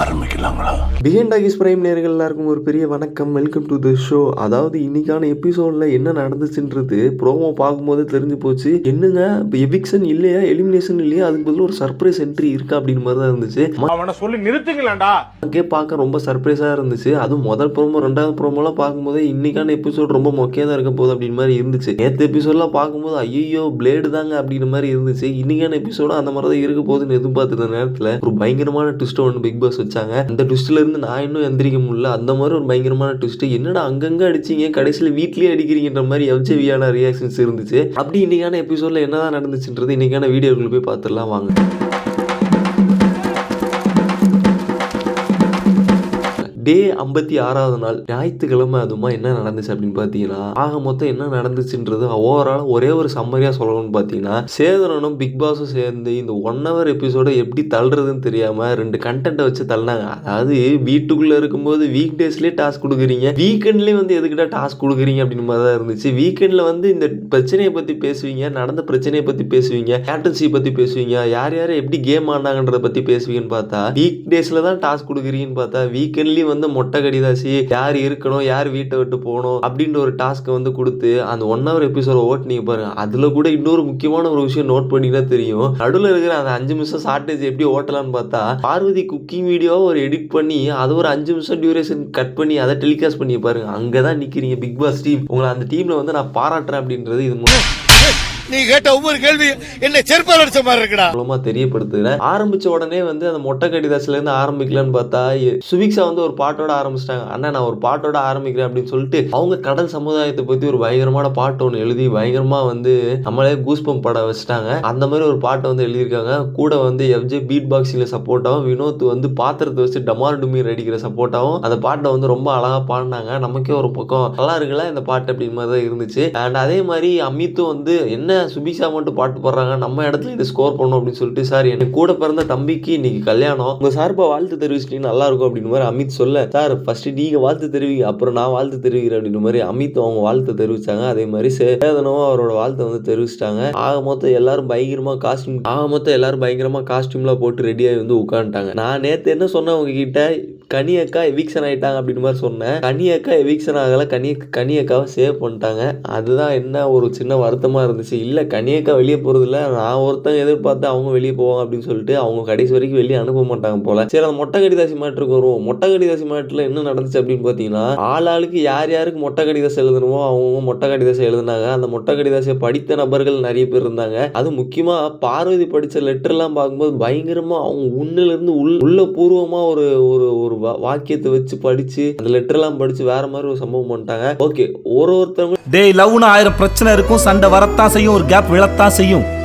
ஆரம்பிக்கலாங்களா? Behind doggies prime நேர்கள் எல்லாருக்கும் ஒரு பெரிய வணக்கம். வெல்கம் டு தி ஷோ அதாவது இன்னைக்கான எபிசோட்ல என்ன நடந்துச்சுன்றது ப்ரோமோ பார்க்கும்போது தெரிஞ்சு போச்சு. என்னங்க எவிக்ஷன் இல்லையா எலிமினேஷன் இல்லையா அதுக்கு பதில் ஒரு சர்ப்ரைஸ் என்ட்ரி இருக்கா அப்படின்னு மாதிரி தான் இருந்துச்சு. அவனை சொல்லி நிறுத்துங்களேன்டா நமக்கே பார்க்க ரொம்ப சர்ப்ரைஸாக இருந்துச்சு. அதுவும் முதல் ப்ரோமோ ரெண்டாவது ப்ரோமோலாம் பார்க்கும்போது இன்னைக்கான எபிசோட் ரொம்ப மொக்கையாக தான் இருக்க போகுது அப்படின்னு மாதிரி இருந்துச்சு. நேற்று எபிசோட்லாம் பார்க்கும்போது ஐயோ பிளேடு தாங்க அப்படின்ற மாதிரி இருந்துச்சு. இன்னைக்கான எபிசோடும் அந்த மாதிரி தான் இருக்க போகுதுன்னு எதிர்பார்த்துருந்த நேரத்தில் ஒரு பயங்கரமான ட்விஸ்ட்டை ஒன்று பிக் பாஸ் வச்சாங்க. அந்த ட்விஸ்ட்லேருந்து நான் இன்னும் எந்திரிக்க முடியல. அந்த மாதிரி ஒரு பயங்கரமான ட்விஸ்ட் என்னடா அங்கங்கே அடிச்சீங்க? கடைசியில் வீட்லேயே அடிக்கிறீங்கன்ற மாதிரி எவ்ஜேவியான ரியாக்ஷன்ஸ் இருந்துச்சு. அப்படி இன்னைக்கான எபிசோட்ல என்னதான் நடந்துச்சுன்றது இன்னைக்கான வீடியோக்குள்ள போய் பார்த்துடலாம். வாங்க. டே ஐம்பத்தி ஆறாவது நாள் ஞாயிற்றுக்கிழமை அதுமா என்ன நடந்துச்சு அப்படின்னு பார்த்தீங்கன்னா ஆக மொத்தம் என்ன நடந்துச்சுன்றது ஓவரால் ஒரே ஒரு சம்மரியாக சொல்லணும்னு பார்த்தீங்கன்னா சேதனனும் பிக் பாஸும் சேர்ந்து இந்த ஒன் ஹவர் எபிசோட எப்படி தள்ளுறதுன்னு தெரியாமல் ரெண்டு கண்டென்ட்டை வச்சு தள்ளினாங்க. அதாவது வீட்டுக்குள்ளே இருக்கும்போது வீக் டேஸ்லேயே டாஸ்க் கொடுக்குறீங்க வீக்கெண்ட்லேயே வந்து எதுக்கிட்ட டாஸ்க் கொடுக்குறீங்க அப்படின்னு மாதிரி தான் இருந்துச்சு. வீக்கெண்டில் வந்து இந்த பிரச்சனையை பற்றி பேசுவீங்க நடந்த பிரச்சனையை பற்றி பேசுவீங்க கேப்டன்சி பற்றி பேசுவீங்க யார் யார் எப்படி கேம் ஆண்டாங்கன்றதை பற்றி பேசுவீங்கன்னு பார்த்தா வீக் டேஸில் தான் டாஸ்க் கொடுக்குறீங்கன்னு பார்த்தா வீக்கெண்ட்லேயும் வந்து மொட்டை கடிதாசி யார் இருக்கணும் யார் வீட்டை விட்டு போகணும் அப்படின்ற ஒரு டாஸ்க்கை வந்து கொடுத்து அந்த ஒன் ஹவர் எபிசோட ஓட்டுனீங்க பாருங்க. அதில் கூட இன்னொரு முக்கியமான ஒரு விஷயம் நோட் பண்ணினா தெரியும். நடுவில் இருக்கிற அந்த அஞ்சு நிமிஷம் ஷார்டேஜ் எப்படி ஓட்டலாம்னு பார்த்தா பார்வதி குக்கிங் வீடியோவை ஒரு எடிட் பண்ணி அதை ஒரு அஞ்சு நிமிஷம் டியூரேஷன் கட் பண்ணி அதை டெலிகாஸ்ட் பண்ணி பாருங்க. அங்கே தான் நிற்கிறீங்க பிக் பாஸ் டீம் உங்களை அந்த டீமில் வந்து நான் பாராட்டுறேன் அப்படின்றது இது மூலம். நீ கேட்ட ஒவ்வொரு கேள்வி என்ன செருப்பால் அடிச்ச மாதிரி இருக்குடா. மூலமா தெரியப்படுத்துறேன் ஆரம்பிச்ச உடனே வந்து அந்த மொட்டை கடிதாசில இருந்து ஆரம்பிக்கலான்னு பார்த்தா சுவிக்ஸா வந்து ஒரு பாட்டோட ஆரம்பிச்சிட்டாங்க. அண்ணா நான் ஒரு பாட்டோட ஆரம்பிக்கிறேன் அப்படின்னு சொல்லிட்டு அவங்க கடல் சமுதாயத்தை பத்தி ஒரு பயங்கரமான பாட்டு ஒன்று எழுதி பயங்கரமா வந்து நம்மளே கூஸ்பம் பட வச்சுட்டாங்க. அந்த மாதிரி ஒரு பாட்டை வந்து எழுதியிருக்காங்க. கூட வந்து எஃப்ஜே பீட் பாக்ஸிங்ல சப்போர்ட்டாகவும் வினோத் வந்து பாத்திரத்தை வச்சு டமார் டுமீர் அடிக்கிற சப்போர்ட்டாகவும் அந்த பாட்டை வந்து ரொம்ப அழகா பாடினாங்க. நமக்கே ஒரு பக்கம் நல்லா இருக்குல்ல இந்த பாட்டு அப்படின்னு மாதிரி தான் இருந்துச்சு. அண்ட் அதே மாதிரி அமித்தும் வந்து என்ன சுபிஷா மட்டும் பாட்டு பாடுறாங்க நம்ம இடத்துல இதை ஸ்கோர் பண்ணணும் அப்படின்னு சொல்லிட்டு சார் எனக்கு கூட பிறந்த தம்பிக்கு இன்னைக்கு கல்யாணம். உங்க சார்பா வாழ்த்து தெரிவிச்சிட்டீங்க நல்லா இருக்கும் அப்படின்னு மாதிரி அமித் சொல்ல சார் ஃபர்ஸ்ட் நீங்க வாழ்த்து தெரிவிங்க அப்புறம் நான் வாழ்த்து தெரிவிக்கிறேன் அப்படின்னு மாதிரி அமித் அவங்க வாழ்த்து தெரிவிச்சாங்க. அதே மாதிரி சேதனமும் அவரோட வாழ்த்தை வந்து தெரிவிச்சிட்டாங்க. ஆக மொத்தம் எல்லாரும் பயங்கரமா காஸ்டியூம் ஆக மொத்தம் எல்லாரும் பயங்கரமா காஸ்டியூம்லாம் போட்டு ரெடியாகி வந்து உட்காந்துட்டாங்க நான் நேற்று என்ன சொன்னேன் உங்ககிட்ட? கனி அக்கா எவிக்ஷன் ஆயிட்டாங்க அப்படின்னு மாதிரி சொன்னேன். கனி அக்கா எவிக்ஷன் ஆகல கனி கனி அக்காவை சேவ் பண்ணிட்டாங்க. அதுதான் என்ன ஒரு சின்ன வருத்தமாக இருந்துச்சு. இல்லை கனி அக்கா வெளியே போகிறதில்ல நான் ஒருத்தங்க எதிர்பார்த்து அவங்க வெளியே போவாங்க அப்படின்னு சொல்லிட்டு அவங்க கடைசி வரைக்கும் வெளியே அனுப்ப மாட்டாங்க போல. சரி அந்த மொட்டை கடிதாசி மாட்டுக்கு வருவோம். மொட்டை கடிதாசி மாட்டில் என்ன நடந்துச்சு அப்படின்னு பார்த்தீங்கன்னா ஆள் ஆளுக்கு யார் யாருக்கு மொட்டை கடிதாசி எழுதணுமோ அவங்க மொட்டை கடிதாசி எழுதுனாங்க. அந்த மொட்டை கடிதாசியை படித்த நபர்கள் நிறைய பேர் இருந்தாங்க. அது முக்கியமாக பார்வதி படித்த லெட்டர்லாம் பார்க்கும்போது பயங்கரமாக அவங்க உன்னிலிருந்து உள் உள்ள பூர்வமாக ஒரு ஒரு ஒரு வா- வாக்கியத்தை வச்சு படிச்சு அந்த லெட்டர்லாம் படிச்சு வேற மாதிரி ஒரு சம்பவம் பண்ணிட்டாங்க. ஓகே ஒரு ஒருத்தவங்க டேய் லவ்னு ஆயிரம் பிரச்சனை இருக்கும். சண்டை வரத்தான் செய்யும். ஒரு கேப் விழத்தான் செய்யும்.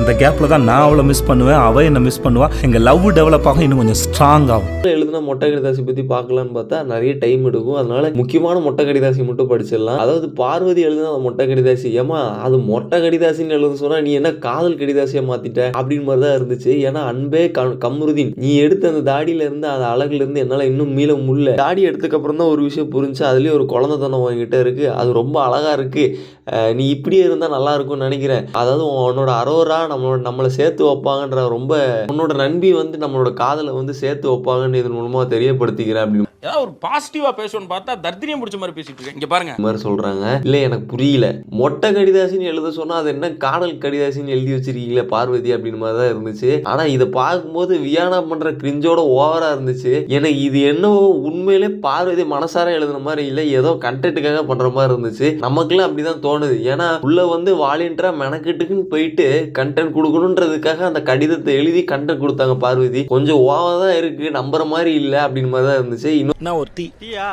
அந்த கேப்பில் தான் நான் அவளை மிஸ் பண்ணுவேன் அவள் என்னை மிஸ் பண்ணுவாள் எங்கள் லவ் டெவலப் ஆகும் இன்னும் கொஞ்சம் ஸ்ட்ராங் ஆகும். எழுதின மொட்டை கடிதாசி பற்றி பார்க்கலான்னு பார்த்தா நிறைய டைம் எடுக்கும். அதனால முக்கியமான மொட்டை கடிதாசி மட்டும் படிச்சிடலாம். அதாவது பார்வதி எழுதின அந்த மொட்டை கடிதாசி ஏமா அது மொட்டை கடிதாசின்னு எழுத சொன்னால் நீ என்ன காதல் கடிதாசியை மாற்றிட்ட அப்படின்னு மாதிரி தான் இருந்துச்சு. ஏன்னா அன்பே கம்- கம்ருதீன். நீ எடுத்த அந்த தாடியில இருந்து அந்த அழகுல இருந்து இன்னும் மீள முடியல. தாடி எடுத்ததுக்கப்புறம் தான் ஒரு விஷயம் புரிஞ்சு அதுலேயும் ஒரு குழந்தைத்தனம் உங்ககிட்ட இருக்குது அது ரொம்ப அழகாக இருக்குது நீ இப்படியே இருந்தால் நல்லா இருக்கும்னு நினைக்கிறேன். அதாவது உன்னோட அரோரா நம்மளோட நம்மளை சேர்த்து வைப்பாங்கன்ற ரொம்ப உன்னோட நண்பி வந்து நம்மளோட காதலை வந்து சேர்த்து வைப்பாங்கன்னு இதன் மூலமா தெரியப்படுத்திக்கிறேன் அப்படின்னு ஏதாவது ஒரு பாசிட்டிவா பேசணும்னு பார்த்தா தர்தினியம் பிடிச்ச மாதிரி பேசிட்டு இருக்கேன். இங்க பாருங்க. மாதிரி சொல்றாங்க. இல்ல எனக்கு புரியல. மொட்டை கடிதாசின்னு எழுத சொன்னா அது என்ன காதல் கடிதாசின்னு எழுதி வச்சிருக்கீங்களே பார்வதி அப்படின்னு மாதிரி தான் இருந்துச்சு. ஆனா இதை பார்க்கும்போது வியானா பண்ற கிரிஞ்சோட ஓவரா இருந்துச்சு. எனக்கு இது என்னவோ உண்மையிலே பார்வதி மனசார எழுதுன மாதிரி இல்ல ஏதோ கண்டென்ட்டுக்காக பண்ற மாதிரி இருந்துச்சு. நமக்குலாம் அப்படிதான் தோணுது. ஏன்னா உள்ள வந்து வாலியன்டரா மெனக்கெட்டுக்குன்னு போயிட்டு கண்டென்ட் கொடுக்கணுன்றதுக்காக அந்த கடிதத்தை எழுதி கண்டென்ட் கொடுத்தாங்க பார்வதி. கொஞ்சம் ஓவா தான் இருக்கு நம்புற மாதிரி இல்லை அப்படின்னு மாதிரி தான் இருந்துச்சு. இன்னும் நான் ஒரு டீ டீயா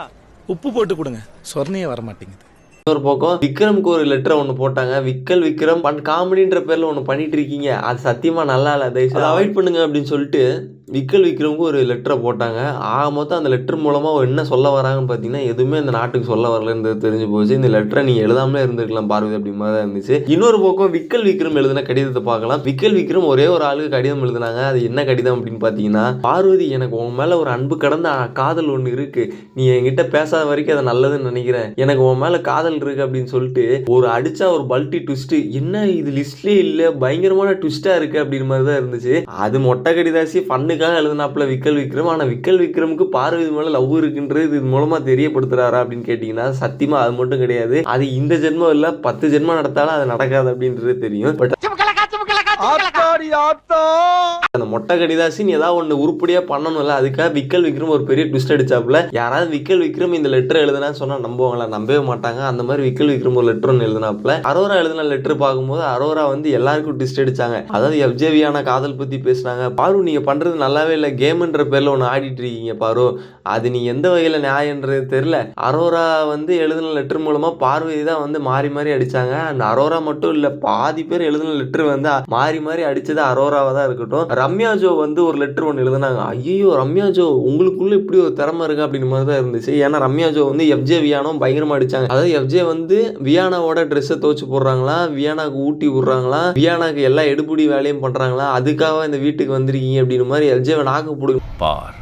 உப்பு போட்டு கொடுங்க. சொர்ணையே வர மாட்டேங்குது இன்னொரு பக்கம் விக்ரம்க்கு ஒரு லெட்டர் ஒன்று போட்டாங்க. விக்கல் விக்ரம் பண் காமெடின்ற பேர்ல ஒன்று பண்ணிட்டு இருக்கீங்க. அது சத்தியமா நல்லா இல்லை. தயவுசெய்து அவாய்ட் பண்ணுங்க அப்படின்னு சொல்லிட்டு விக்கல் விக்ரமுக்கு ஒரு லெட்டரை போட்டாங்க. ஆக மொத்தம் அந்த லெட்டர் மூலமாக என்ன சொல்ல வராங்கன்னு பார்த்தீங்கன்னா எதுவுமே இந்த நாட்டுக்கு சொல்ல வரலன்றது தெரிஞ்சு போச்சு. இந்த லெட்டரை நீங்கள் எழுதாமலே இருந்திருக்கலாம் பார்வதி அப்படி மாதிரி தான் இருந்துச்சு. இன்னொரு பக்கம் விக்கல் விக்ரம் எழுதின கடிதத்தை பார்க்கலாம். விக்கல் விக்ரம் ஒரே ஒரு ஆளுக்கு கடிதம் எழுதினாங்க. அது என்ன கடிதம் அப்படின்னு பார்த்தீங்கன்னா பார்வதி எனக்கு உன் மேலே ஒரு அன்பு கடந்த காதல் ஒன்று இருக்குது நீ என்கிட்ட பேசாத வரைக்கும் அது நல்லதுன்னு நினைக்கிறேன். எனக்கு உன் மேலே காதல் இருக்குது அப்படின்னு சொல்லிட்டு ஒரு அடிச்சா ஒரு பல்ட்டி ட்விஸ்ட்டு என்ன இது லிஸ்ட்லேயே இல்லை? பயங்கரமான ட்விஸ்ட்டாக இருக்குது அப்படின்னு மாதிரி தான் இருந்துச்சு. அது மொட்டை கடிதாசி ஃபண்ணுக்கு அதுக்காக எழுதுனாப்புல விக்கல் விக்ரம்? ஆனால் விக்கல் விக்ரமுக்கு பார்வதி மேலே லவ் இருக்குன்றது இது மூலமாக தெரியப்படுத்துறாரா அப்படின்னு கேட்டிங்கன்னா சத்தியமாக அது மட்டும் கிடையாது. அது இந்த ஜென்மம் இல்லை பத்து ஜென்மம் நடத்தாலும் அது நடக்காது அப்படின்றது தெரியும். பட் அந்த மொட்டை கடிதாசின்னு ஏதாவது ஒன்று உருப்படியாக பண்ணணும்ல அதுக்காக விக்கல் விக்ரம் ஒரு பெரிய ட்விஸ்ட் அடிச்சாப்புல. யாராவது விக்கல் விக்ரம் இந்த லெட்டர் எழுதுனா சொன்னால் நம்புவாங்களா? நம்பவே மாட்டாங்க. அந்த மாதிரி விக்கல் விக்ரம் ஒரு லெட்டர் ஒன்று எழுதினாப்புல. அரோரா எழுதின லெட்டர் பார்க்கும்போது அரோரா வந்து எல்லாருக்கும் ட்விஸ்ட் அடிச்சாங்க. அதாவது எஃப்ஜேவியான காதல் பற்றி பேசுனாங்க. பாரு நீங்கள் பண்ணுறது நல்லாவே இல்லை. கேம்ன்ற பேரில் ஒன்று ஆடிட்டு இருக்கீங்க பாரு. அது நீ எந்த வகையில் நியாயன்றது தெரில அரோரா வந்து எழுதின லெட்டர் மூலமாக பார்வதி தான் வந்து மாறி மாறி அடிச்சாங்க. அந்த அரோரா மட்டும் இல்லை பாதி பேர் எழுதின லெட்டர் வந்து மாறி மாறி அடிச்சது அரோராவாக தான் இருக்கட்டும். ரம்யா ஜோ வந்து ஒரு லெட்டர் ஒன்று எழுதுனாங்க. ஐயோ ரம்யா ஜோ உங்களுக்குள்ள இப்படி ஒரு திறமை இருக்கு அப்படின்னு மாதிரி தான் இருந்துச்சு. ஏன்னா ரம்யா ஜோ வந்து எஃப்ஜே வியானம் பயங்கரமாக அடிச்சாங்க. அதாவது எஃப்ஜே வந்து வியானாவோட ட்ரெஸ்ஸை துவச்சு போடுறாங்களா வியானாக்கு ஊட்டி விடுறாங்களா வியானாக்கு எல்லா எடுபடி வேலையும் பண்ணுறாங்களா அதுக்காக இந்த வீட்டுக்கு வந்திருக்கீங்க அப்படின்னு மாதிரி எஃப்ஜே நாக்கு பிடிக்கும் பார்.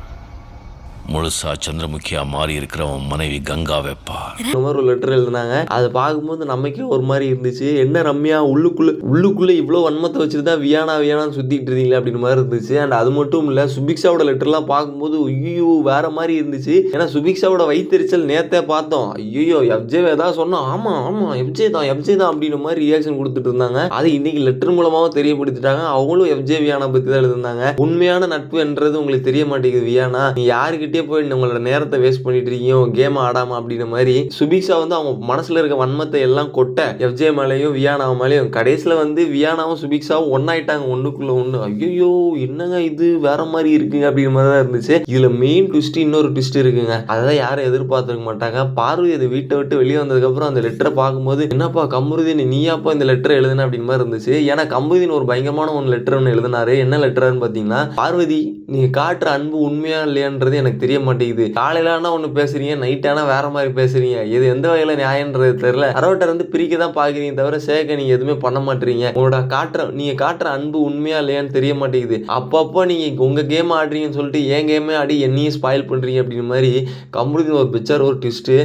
முழுசா சந்திரமுகியா மாறி இருக்கிறவன் மனைவி கங்கா வைப்பா. இந்த மாதிரி ஒரு லெட்டர் எழுதினாங்க. அதை பார்க்கும்போது நமக்கே ஒரு மாதிரி இருந்துச்சு. என்ன ரம்யா உள்ளுக்குள்ள உள்ளுக்குள்ள இவ்வளோ வன்மத்தை வச்சுட்டு தான் வியானா வியானான்னு சுத்திட்டு இருந்தீங்களே அப்படின்னு மாதிரி இருந்துச்சு. அண்ட் அது மட்டும் இல்லை சுபிக்ஷாவோட லெட்டர்லாம் பார்க்கும்போது ஐயோ வேற மாதிரி இருந்துச்சு. ஏன்னா சுபிக்ஷாவோட வைத்தறிச்சல் நேத்தே பார்த்தோம். ஐயோ எஃப்ஜே ஏதாவது சொன்னோம் ஆமா ஆமா எஃப்ஜே தான் எஃப்ஜே தான் அப்படின்ற மாதிரி ரியாக்ஷன் கொடுத்துட்டு இருந்தாங்க. அது இன்னைக்கு லெட்டர் மூலமாவும் தெரியப்படுத்திட்டாங்க. அவங்களும் எஃப்ஜே வியானா பத்தி தான் எழுதிருந்தாங்க உண்மையான நட்பு என்றது உங்களுக்கு தெரிய மாட்டேங்குது வியானா. நீ யாருக்கிட்டே போய் உங்களோட நேரத்தை வேஸ்ட் பண்ணிட்டு இருக்கீங்க கேம் ஆடாம அப்படின்ற மாதிரி சுபிக்ஷா வந்து அவங்க மனசுல இருக்க வன்மத்தை எல்லாம் கொட்ட எஃப்ஜே மேலேயும் வியானாவ மேலேயும் கடைசியில் வந்து வியானாவும் சுபிக்ஷாவும் ஒன்னாயிட்டாங்க ஒண்ணுக்குள்ள ஒண்ணு. ஐயோ என்னங்க இது? வேற மாதிரி இருக்குங்க அப்படிங்கிற மாதிரி தான் இருந்துச்சு. இதுல மெயின் ட்விஸ்ட் இன்னொரு ட்விஸ்ட் இருக்குங்க. அதெல்லாம் யாரும் எதிர்பார்த்துருக்க மாட்டாங்க. பார்வதி அதை வீட்டை விட்டு வெளியே வந்ததுக்கு அப்புறம் அந்த லெட்டரை பார்க்கும்போது என்னப்பா கமருதீன் நீயாப்பா இந்த லெட்டர் எழுதுன? அப்படின்னு மாதிரி இருந்துச்சு. ஏன்னா கமருதீன் ஒரு பயங்கரமான ஒன்று லெட்டர் ஒன்று எழுதினாரு. என்ன லெட்டர்னு பார்த்தீங்கன்னா பார்வதி நீ காட்டுற அன்பு உண்மையா இல்லையான்றது எனக்கு தெரிய மாட்டேங்குது காலையில ஆனா ஒன்று பேசுறீங்க நைட் ஆனா வேற மாதிரி பேசுறீங்க. இது எந்த வகையில நியாயன்றது தெரியல. அரோட்டர் வந்து பிரிக்க தான் பாக்குறீங்க தவிர சேர்க்க நீங்க எதுவுமே பண்ண மாட்டீங்க. உங்களோட காட்டுற நீங்க காட்டுற அன்பு உண்மையா இல்லையான்னு தெரிய மாட்டேங்குது அப்பப்போ நீங்க உங்க கேம் ஆடுறீங்கன்னு சொல்லிட்டு என் கேமே ஆடி என்னையும் ஸ்பாயில் பண்றீங்க அப்படின்ற மாதிரி கமருதீன் ஒரு பிக்சர் ஒரு ட்விஸ்ட்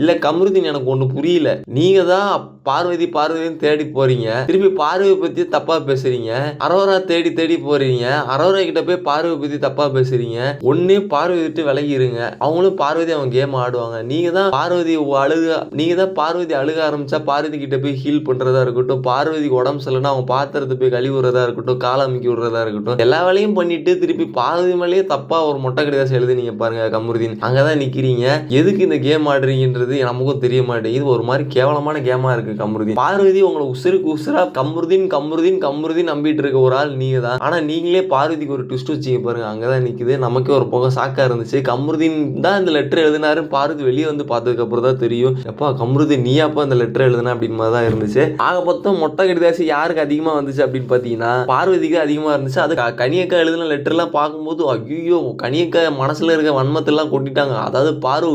இல்ல கமருதீன் எனக்கு ஒண்ணு புரியல. நீங்க தான் பார்வதி பார்வதின்னு தேடி போறீங்க. திருப்பி பார்வதி பத்தி தப்பா பேசுறீங்க. அரோரா தேடி தேடி போறீங்க. அரோரா கிட்ட போய் பார்வதி பத்தி தப்பா பேசுறீங்க. ஒண்ணு பார்வதி விட்டு விலகிருங்க. அவங்களும் பார்வதி அவங்க கேம் ஆடுவாங்க. நீங்க தான் பார்வதி அழுக நீங்க தான் பார்வதி அழுக ஆரம்பிச்சா பார்வதி கிட்ட போய் ஹீல் பண்றதா இருக்கட்டும். பார்வதி உடம்பு சரியில்லைன்னா அவங்க பாத்திரத்தை போய் கழுவி விடுறதா இருக்கட்டும். காலை அமுக்கி விடுறதா இருக்கட்டும். எல்லா வேலையும் பண்ணிட்டு திருப்பி பார்வதி மேலேயே தப்பா ஒரு மொட்டை கடிதாசம் எழுதுனீங்க பாருங்க கமருதீன். அங்கதான் நிக்கிறீங்க. எதுக்கு இந்த கேம் ஆடுறீங்கன்றது நமக்கும் தெரிய மாட்டேங்குது. ஒரு மாதிரி கேவலமான கேமா இருக்கு. கமருதீன். பார்வதி உங்களை உசுருக்கு உசுரா கமருதீன் கமருதீன் கமருதீன் நம்பிட்டு இருக்க ஒரு ஆள் நீங்க தான் ஆனா நீங்களே பார்வதிக்கு ஒரு ட்விஸ்ட் வச்சீங்க பாருங்க. அங்கதான் நிக்குது. நமக்கே ஒரு புகை சாக்கா இருந்துச்சு. கமருதீன் தான் இந்த லெட்டர் எழுதினாரு பார்வதி வெளியே வந்து பார்த்ததுக்கு அப்புறம் தான் தெரியும். எப்பா கமருதீன் நீயாப்பா இந்த லெட்டர் எழுதுனா அப்படின்னு மாதிரி தான் இருந்துச்சு. ஆக மொத்தம் மொட்டை கடிதாசி யாருக்கு அதிகமா வந்துச்சு அப்படின்னு பாத்தீங்கன்னா பார்வதிக்கு அதிகமா இருந்துச்சு. அது கனியக்கா எழுதின லெட்டர்லாம் பார்க்கும்போது ஐயோ கனியக்கா மனசுல இருக்க வன்மத்தெல்லாம் கொட்டிட்டாங்க. அதாவது பாரு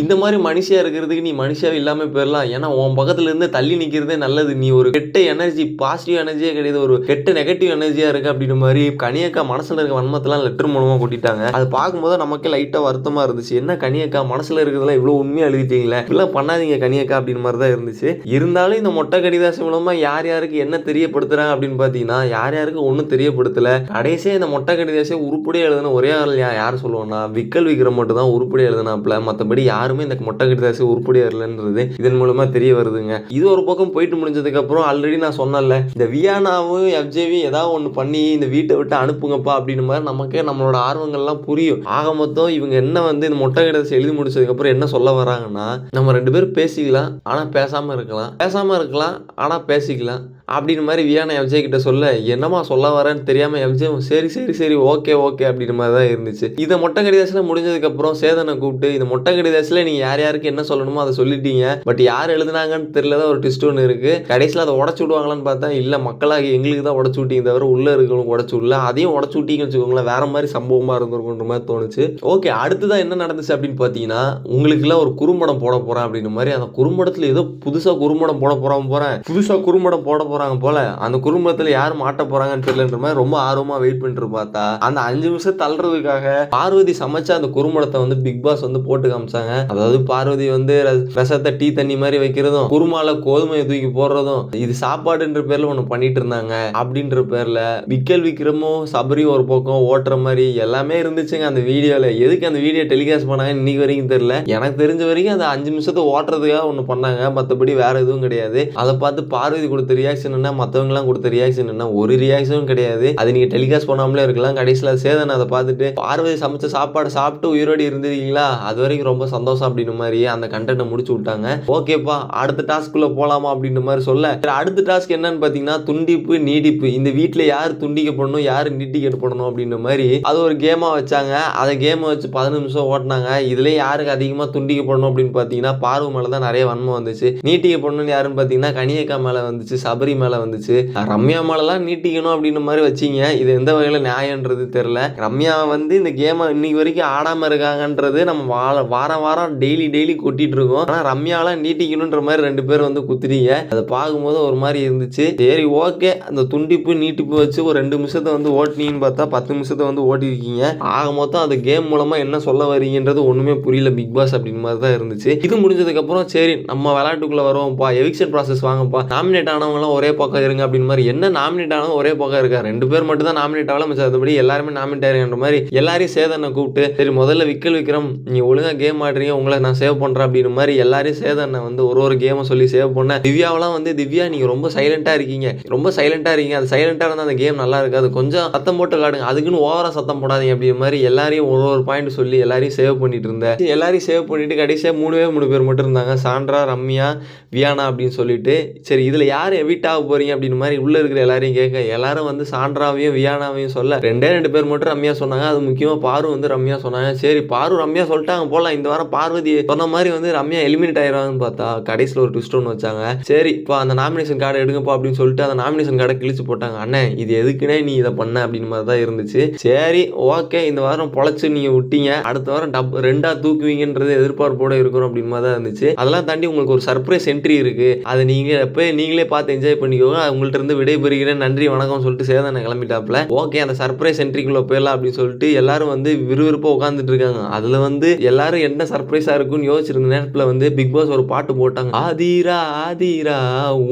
இந்த மாதிரி மனுஷியா இருக்கிறதுக்கு நீ மனுஷியா இல்லாம போயிடலாம் ஏன்னா உன் பக்கத்துல இருந்து தள்ளி நிக்கிறதே நல்லது. நீ ஒரு கெட்ட எனர்ஜி பாசிட்டிவ் எனர்ஜியே கிடையாது. ஒரு கெட்ட நெகட்டிவ் எனர்ஜியாக இருக்கு அப்படின்ற மாதிரி கனியக்கா மனசில் இருக்க வன்மத்தெல்லாம் லெட்டர் மூலமாக கொட்டிட்டாங்க. அது பார்க்கும்போது நமக்கே லைட்டாக வருத்தமாக இருந்துச்சு. என்ன கனியக்கா மனசில் இருக்கிறதெல்லாம் இவ்வளோ உண்மையாக எழுதிட்டீங்களே? இப்படிலாம் பண்ணாதீங்க கனியக்கா அப்படின்னு மாதிரி தான் இருந்துச்சு. இருந்தாலும் இந்த மொட்டை கடிதாசம் மூலமாக யார் யாருக்கு என்ன தெரியப்படுத்துகிறாங்க அப்படின்னு பார்த்தீங்கன்னா யார் யாருக்கு ஒன்றும் தெரியப்படுத்தலை. கடைசியாக இந்த மொட்டை கடிதாசம் உருப்படியாக எழுதுன ஒரே ஆள் யார் சொல்லுவோம்னா விக்கல் விக்ரம் மட்டும் தான் உருப்படியா எழுதுனாப்ல மற்றபடி யாருமே இந்த மொட்டை கடிதாசம் உருப்படியாக இல்லைன்றது இதன் மூலமாக தெரிய வருதுங்க. இது ஒரு பக்கம் போயிட்டு முடிஞ்சதுக்கப்புறம் ஆல்ரெடி நான் சொன்னேன்ல இந்த வியானாவும் எஃப்ஜேவி ஏதாவது ஒன்று பண்ணி இந்த வீட்டை விட்டு அனுப்புங்கப்பா அப்படின்னு மாதிரி நமக்கே நம்மளோட ஆர்வங்கள்லாம் புரியும். ஆக மொத்தம் இவங்க என்ன வந்து இந்த மொட்டை கடிதாசம் எழுதி முடிச்சதுக்கப்புறம் என்ன சொல்ல வராங்கன்னா நம்ம ரெண்டு பேரும் பேசிக்கலாம் ஆனால் பேசாமல் இருக்கலாம். பேசாமல் இருக்கலாம் ஆனால் பேசிக்கலாம். அப்படின்னு மாதிரி வியானா எஃப்ஜே கிட்ட சொல்ல என்னமா சொல்ல வரேன்னு தெரியாமல் எஃப்ஜே சரி சரி சரி ஓகே ஓகே அப்படின்ற மாதிரி தான் இருந்துச்சு. இதை மொட்டை கடிதாசில் முடிஞ்சதுக்கப்புறம் சேதனை கூப்பிட்டு இந்த மொட்டை கடிதாசில் நீங்கள் யார் யாருக்கு என்ன சொல்லணுமோ அதை சொல்லிட்டீங்க. பட் யார் எழுதுனாங்கன்னு தெரியல தான் ஒரு ட்விஸ்ட் ஒன்று இருக்குது கடைசியில் அதை உடச்சு விடுவாங்களான்னு பார்த்தா இல்லை மக்களாக எங்களுக்கு தான் உடச்சு விட்டீங்க தவிர உள்ளே இருக்கவங்களுக்கு உடச்சு விடல. அதையும் உடச்சு விட்டீங்கன்னு வச்சுக்கோங்களேன். வேறு மாதிரி சம்பவமாக இருந்திருக்குன்ற மாதிரி தோணுச்சு. ஓகே அடுத்ததான் என்ன நடந்துச்சு அப்படின்னு பார்த்தீங்கன்னா உங்களுக்குலாம் ஒரு குறும்படம் போட போகிறேன் அப்படின்ற மாதிரி அந்த குறும்படத்தில் ஏதோ புதுசாக குறும்படம் போட போறான். போகிறேன் புதுசாக குறும்படம் போட போகிறேன் போகிறாங்க போல அந்த குடும்பத்தில் யார் மாட்ட போறாங்கன்னு தெரியலன்ற மாதிரி ரொம்ப ஆர்வமா வெயிட் பண்ணிட்டு பார்த்தா அந்த அஞ்சு நிமிஷம் தள்ளுறதுக்காக பார்வதி சமைச்ச அந்த குறும்படத்தை வந்து பிக் பாஸ் வந்து போட்டு காமிச்சாங்க. அதாவது பார்வதி வந்து ர- ரசத்தை டீ தண்ணி மாதிரி வைக்கிறதும் குருமால கோதுமையை தூக்கி போடுறதும் இது சாப்பாடுன்ற பேர்ல ஒண்ணு பண்ணிட்டு இருந்தாங்க அப்படின்ற பேர்ல விக்கல் விக்ரமும் சபரி ஒரு பக்கம் ஓட்டுற மாதிரி எல்லாமே இருந்துச்சுங்க அந்த வீடியோல. எதுக்கு அந்த வீடியோ டெலிகாஸ்ட் பண்ணாங்க இன்னைக்கு வரைக்கும் தெரியல. எனக்கு தெரிஞ்ச வரைக்கும் அந்த அஞ்சு நிமிஷத்தை ஓட்டுறதுக்காக ஒன்று பண்ணாங்க. மற்றபடி வேற எதுவும் கிடையாது. அதை பார்த்து பார்வதி கொடுத்த ரியாக்ஷன் என்ன மற்றவங்கலாம் கொடுத்த ரியாக்ஷன் என்ன? ஒரு ரியாக்ஷனும் கிடையாது. அது நீங்க டெலிகாஸ்ட் பண்ணாமலே இருக்கலாம். கடைசியில் சேதன் அதை பார்த்துட்டு பார்வதி சமைச்ச சாப்பாடு சாப்பிட்டு உயிரோடு இருந்திருக்கீங்களா? அது வரைக்கும் ரொம்ப சந்தோஷம் அப்படின்னு மாதிரி அந்த கண்டென்ட்டை முடிச்சு விட்டாங்க. ஓகேப்பா அடுத்த டாஸ்க்குள்ளே போகலாமா அப்படின்ற மாதிரி சொல்ல. அடுத்த டாஸ்க் என்னன்னு பார்த்தீங்கன்னா துண்டிப்பு நீடிப்பு. இந்த வீட்டில் யார் துண்டிக்கப்படணும் யார் நீட்டிக்கப்படணும் அப்படின்ற மாதிரி அது ஒரு கேமாக வச்சாங்க. அதை கேமை வச்சு பதினஞ்சு நிமிஷம் ஓட்டினாங்க. இதுல யாருக்கு அதிகமாக துண்டிக்கப்படணும் அப்படின்னு பார்த்தீங்கன்னா பார்வை மேலே தான் நிறைய வன்மம் வந்துச்சு. நீட்டிக்கப்படணும்னு யாருன்னு பார்த்தீங்கன்னா கனியக்கா மேலே வந்துச்சு. சபரி மேலே வந்துச்சு. ரம்யா மேலலாம் நீட்டிக்கணும் அப்படின்ற மாதிரி வச்சீங்க. இது எந்த வகையில் நியாயன்றது தெரில ரம்யா வந்து இந்த கேமை இன்னைக்கு வரைக்கும் ஆடாமல் இருக்காங்கன்றது நம்ம வார வாரம் வாரம் டெய்லி டெய்லி கொட்டிட்டு இருக்கோம். ஆனால் ரம்யாலாம் நீட்டிக்கணுன்ற மாதிரி ரெண்டு பேர் வந்து குத்துறீங்க அதை பார்க்கும்போது ஒரு மாதிரி இருந்துச்சு. சரி ஓகே அந்த துண்டிப்பு நீட்டிப்பு வச்சு ஒரு ரெண்டு நிமிஷத்தை வந்து ஓட்டினீங்கன்னு பார்த்தா பத்து நிமிஷத்தை வந்து ஓட்டிருக்கீங்க. ஆக மொத்தம் அந்த கேம் மூலமாக என்ன சொல்ல வரீங்கன்றது ஒன்றுமே புரியல பிக் பாஸ் அப்படின்னு மாதிரி தான் இருந்துச்சு. இது முடிஞ்சதுக்கப்புறம் சரி நம்ம விளையாட்டுக்குள்ளே வருவோம்ப்பா. எவிக்ஷன் ப்ராசஸ் வாங்கப்பா. நாமினேட் ஆனவங்களாம் ஒரே பக்கம் இருங்க அப்படின்னு மாதிரி என்ன நாமினேட் ஆனாலும் ஒரே பக்கம் இருக்கா ரெண்டு பேர் மட்டும் தான் நாமினேட் ஆகலாம் மிச்சம் அதுபடி எல்லாருமே நாமினேட் ஆயிருங்கன்ற மாதிரி எல்லாரையும் சேதனை கூப்பிட்டு சரி முதல்ல விக்கல் விக்ரம் நீ ஒழுங்கா கேம் ஆடுறீங்க உங்களை நான் சேவ் பண்றேன் அப்படின்னு மாதிரி எல்லாரையும் சேதனை வந்து ஒரு ஒரு கேமை சொல்லி சேவ் பண்ண திவ்யாவெல்லாம் வந்து திவ்யா நீங்க ரொம்ப சைலண்டா இருக்கீங்க. ரொம்ப சைலண்டா இருக்கீங்க. அது சைலண்டா இருந்தா அந்த கேம் நல்லா இருக்காது. கொஞ்சம் சத்தம் போட்டு விளாடுங்க அதுக்குன்னு ஓவரா சத்தம் போடாதீங்க அப்படின்ற மாதிரி எல்லாரையும் ஒரு ஒரு பாயிண்ட் சொல்லி எல்லாரையும் சேவ் பண்ணிட்டு இருந்தேன். எல்லாரையும் சேவ் பண்ணிட்டு கடைசியா மூணுவே மூணு பேர் மட்டும் இருந்தாங்க. சாண்ட்ரா ரம்யா வியானா அப்படின்னு சொல்லிட்டு சரி இதுல யார் எவிட் ஆக போறீங்க அப்படின்னு மாதிரி உள்ள இருக்கிற எல்லாரையும் கேட்க எல்லாரும் வந்து சாண்ட்ராவையும் வியானாவையும் சொல்ல ரெண்டே ரெண்டு பேர் மட்டும் ரம்யா சொன்னாங்க. அது முக்கியமா பாரு வந்து ரம்யா சொன்னாங்க. சரி பாரு ரம்யா சொல்லிட்டாங்க போலாம். இந்த வாரம் பார்வதி சொன்ன மாதிரி வந்து ரம்யா எலிமினேட் ஆயிடுவாங்கன்னு பார்த்தா கடைசியில் ஒரு ட்விஸ்ட் ஒன்று வச்சாங்க. சரி இப்போ அந்த நாமினேஷன் கார்டை எடுங்கப்பா அப்படின்னு சொல்லிட்டு அந்த நாமினேஷன் கார்டை கிழிச்சு போட்டாங்க. அண்ணே இது எதுக்குனே நீ இதை பண்ண அப்படின்னு மாதிரி தான் இருந்துச்சு. சரி ஓகே இந்த வாரம் பொழைச்சு நீங்க விட்டீங்க. அடுத்த வாரம் டப் ரெண்டா தூக்குவீங்கன்றது எதிர்பார்ப்போட இருக்கிறோம் அப்படின்னு மாதிரி தான் இருந்துச்சு. அதெல்லாம் தாண்டி உங்களுக்கு ஒரு சர்ப்ரைஸ் என்ட்ரி இருக்கு. அதை நீங்களே எப்போ நீங்களே பார்த்து என்ஜாய் பண்ணிக்கோங்க. உங்கள்ட்ட இருந்து விடைபெறுகிறேன். நன்றி வணக்கம் சொல்லிட்டு சேதனை கிளம்பிட்டாப்ல ஓகே அந்த சர்ப்ரைஸ் என்ட்ரிக்குள்ள போயிடலாம் அப்படின்னு சொல்லிட்டு எல்லாரும் வந்து விறுவிறுப்பா உட்காந்துட்டு இருக்காங்க. அதுல வந்து எல்லாரும் என்ன சர்ப்ரைஸா இருக்கும்னு யோசிச்சிருந்த நேரத்துல வந்து பிக் பாஸ் ஒரு பாட்டு போட்டாங்க. ஆதீரா ஆதீரா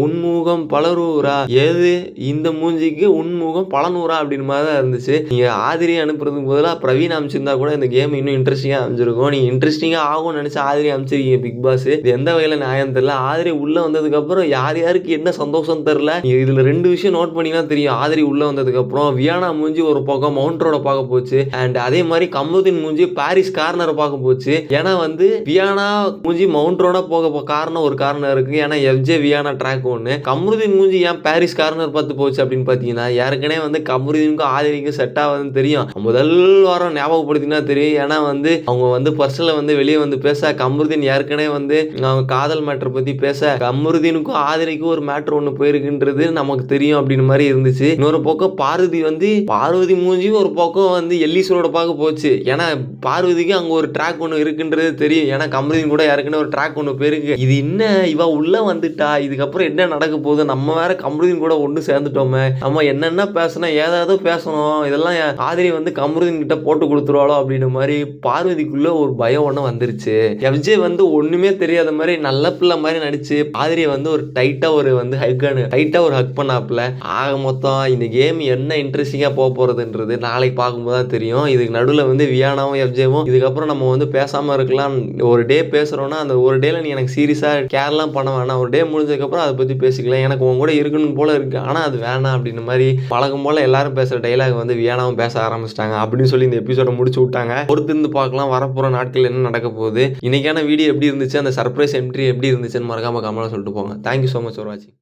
உன்முகம் பலரூரா. ஏது இந்த மூஞ்சிக்கு உன்முகம் பலநூறா அப்படின்னு மாதிரி தான் இருந்துச்சு. நீங்க ஆதிரி அனுப்புறதுக்கு பதிலாக பிரவீன் அமைச்சிருந்தா கூட இந்த கேம் இன்னும் இன்ட்ரெஸ்டிங்கா அமைஞ்சிருக்கும். நீ இன்ட்ரெஸ்டிங்காக ஆகும்னு நினைச்சு ஆதிரி அமைச்சிருக்கீங்க பிக் பாஸ் இது எந்த வகையில நியாயம் தெரியல. ஆதிரி உள்ள வந்ததுக்கு அப்புறம் யார் யாருக்கு என்ன சந்தோஷம் தெரியல தெரில இதுல ரெண்டு விஷயம் நோட் பண்ணிங்கன்னா தெரியும். ஆதிரி உள்ள வந்ததுக்கு அப்புறம் வியானா மூஞ்சி ஒரு பக்கம் மவுண்ட் ரோட பார்க்க போச்சு. அண்ட் அதே மாதிரி கமுதின் மூஞ்சி பாரிஸ் கார்னரை பார்க்க போச்சு. ஏன்னா வந்து வியானா மூஞ்சி மவுண்ட் ரோட போக காரணம் ஒரு காரணம் இருக்கு. ஏன்னா எஃப்ஜே வியானா ட்ராக் ஒன்று கமருதீன் மூஞ்சி ஏன் பாரிஸ் கார்னர் பார்த்து போச்சு அப்படின்னு பார்த்தீங்கன்னா ஏற்கனவே வந்து கமருதீனுக்கும் ஆதிரிக்கும் செட் ஆகுதுன்னு தெரியும். முதல் வாரம் ஞாபகப்படுத்தினா தெரியும். ஏன்னா வந்து அவங்க வந்து பர்சனில் வந்து வெளியே வந்து பேச கமருதீன் ஏற்கனவே வந்து அவங்க காதல் மேட்டர் பற்றி பேச கமருதீனுக்கும் ஆதிரிக்கும் ஒரு மேட்ரு ஒன்று போய் போயிருக்குன்றது நமக்கு தெரியும் அப்படின்னு மாதிரி இருந்துச்சு. இன்னொரு பக்கம் பார்வதி வந்து பார்வதி மூஞ்சி ஒரு பக்கம் வந்து எல்லிசனோட பார்க்க போச்சு. ஏன்னா பார்வதிக்கு அங்கே ஒரு ட்ராக் ஒன்று இருக்குன்றது தெரியும். ஏன்னா கமலின் கூட யாருக்குன்னு ஒரு ட்ராக் ஒன்று போயிருக்கு. இது என்ன? இவ உள்ள வந்துட்டா? இதுக்கப்புறம் என்ன நடக்க போகுது? நம்ம வேற கமருதீன் கூட ஒன்று சேர்ந்துட்டோமே. நம்ம என்னென்ன பேசணும் ஏதாவது பேசணும். இதெல்லாம் ஆதிரி வந்து கமருதீன் கிட்ட போட்டு கொடுத்துருவாளோ அப்படின்னு மாதிரி பார்வதிக்குள்ள ஒரு பயம் ஒன்று வந்துருச்சு. எஃப்ஜே வந்து ஒண்ணுமே தெரியாத மாதிரி நல்ல பிள்ளை மாதிரி நடிச்சு ஆதிரியை வந்து ஒரு டைட்டா ஒரு வந்து ஹக் டைட்டாக ஒரு ஹக் பண்ணாப்புல. ஆக மொத்தம் இந்த கேம் என்ன இன்ட்ரெஸ்டிங்காக போக போகிறதுன்றது நாளைக்கு பார்க்கும்போது தான் தெரியும். இதுக்கு நடுவில் வந்து வியானாவும் எஃப்ஜேவும் இதுக்கப்புறம் நம்ம வந்து பேசாமல் இருக்கலாம். ஒரு டே பேசுகிறோன்னா அந்த ஒரு டேல நீ எனக்கு சீரியஸாக கேர்லாம் பண்ண வேணாம். ஒரு டே முடிஞ்சதுக்கப்புறம் அதை பற்றி பேசிக்கலாம். எனக்கு உன் கூட இருக்கணும் போல இருக்குது ஆனால் அது வேணாம் அப்படின்னு மாதிரி பழக்கம் போல எல்லாரும் பேசுகிற டைலாக் வந்து வியானாவும் பேச ஆரம்பிச்சிட்டாங்க அப்படின்னு சொல்லி இந்த எபிசோட முடிச்சு விட்டாங்க. பொறுத்திருந்து பார்க்கலாம். வரப்போகிற நாட்கள் என்ன நடக்க போகுது. இன்னைக்கான வீடியோ எப்படி இருந்துச்சு? அந்த சர்ப்ரைஸ் என்ட்ரி எப்படி இருந்துச்சுன்னு மறக்காம கமெண்ட் சொல்லிட்டு போங்க. தேங்க்யூ ஸோ மச் ஃபார் வாட்சிங்